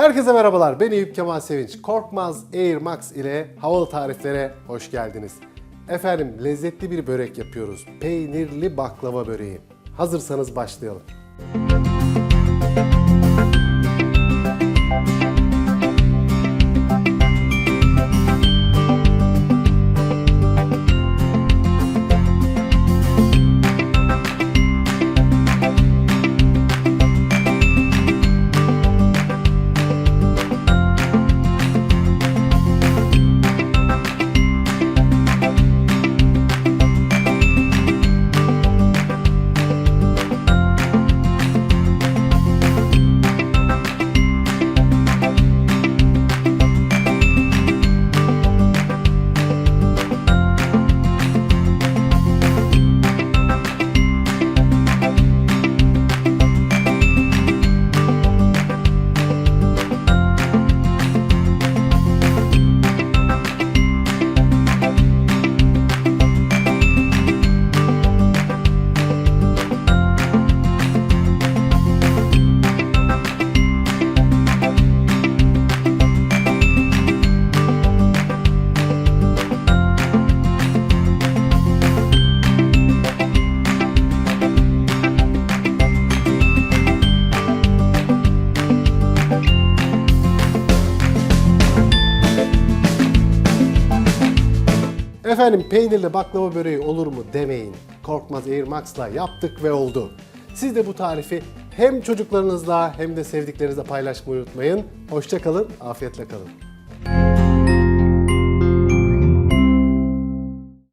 Herkese merhabalar. Ben Eyüp Kemal Sevinç. Korkmaz Air Max ile havalı tariflere hoş geldiniz. Efendim lezzetli bir börek yapıyoruz. Peynirli baklava böreği. Hazırsanız başlayalım. Efendim peynirli baklava böreği olur mu demeyin. Korkmaz Air Max'la yaptık ve oldu. Siz de bu tarifi hem çocuklarınızla hem de sevdiklerinizle paylaşmayı unutmayın. Hoşçakalın, afiyetle kalın.